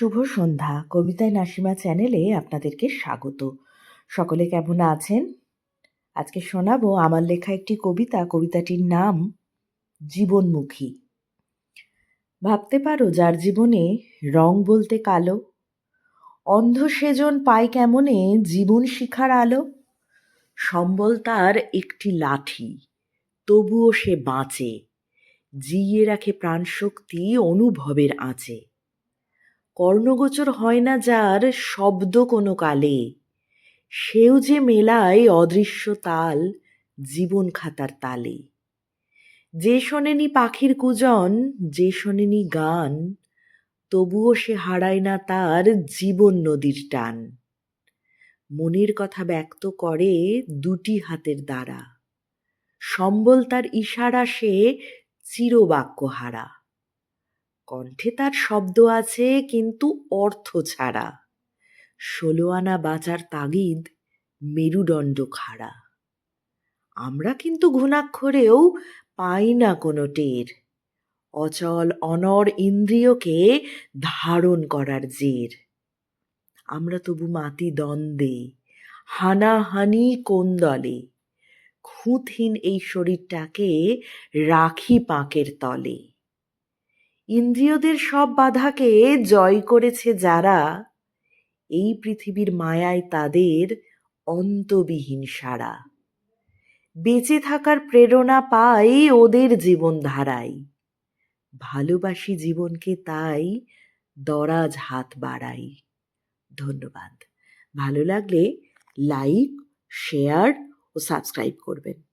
শুভ সন্ধ্যা। কবিতায় নাসিমা চ্যানেলে আপনাদেরকে স্বাগত। সকলে কেমন আছেন? আজকে শোনাবো আমার লেখা একটি কবিতা। কবিতাটির নাম, জীবনমুখী। ভাবতে পারো, যার জীবনে রং বলতে কালো, অন্ধ সেজন পায় কেমনে জীবন শিখার আলো, সম্বল তার একটি লাঠি, তবুও সে বাঁচে, জিইয়ে রাখে প্রাণশক্তি অনুভবের আঁচে। কর্ণগোচর হয় না যার শব্দ কোনো কালে। সেও যে মেলায় অদৃশ্য তাল জীবন খাতার তালে। যে শোনেনি পাখির কুজন, যে শোনেনি গান, তবুও সে হারায় না তার জীবন নদীর টান। মনের কথা ব্যক্ত করে দুটি হাতের দ্বারা। সম্বল তার ইশারা সে চিরবাক্য হারা। কণ্ঠে তার শব্দ আছে, কিন্তু অর্থ ছাড়া। ষোলো আনা বাঁচার তাগিদ, মেরুদণ্ড খাড়া। আমরা কিন্তু ঘুণাক্ষরেও পাই না কোনো টের। অচল, অনর ইন্দ্রিয়কে ধারণ করার জের। আমরা তবু মাতি দ্বন্দ্বে, হানাহানি কোন দলে খুঁতহীন এই শরীরটাকে রাখি পাঁকের তলে। ইন্দ্রিয়দের সব বাধাকে জয় করেছে যারা, এই পৃথিবীর মায়ায় তাদের অন্তবিহীন সারা। বেঁচে থাকার প্রেরণা পাই ওদের জীবনধারায়। ভালোবাসি জীবনকে তাই দরাজ হাত বাড়াই। ধন্যবাদ। ভালো লাগলে লাইক, শেয়ার ও সাবস্ক্রাইব করবেন।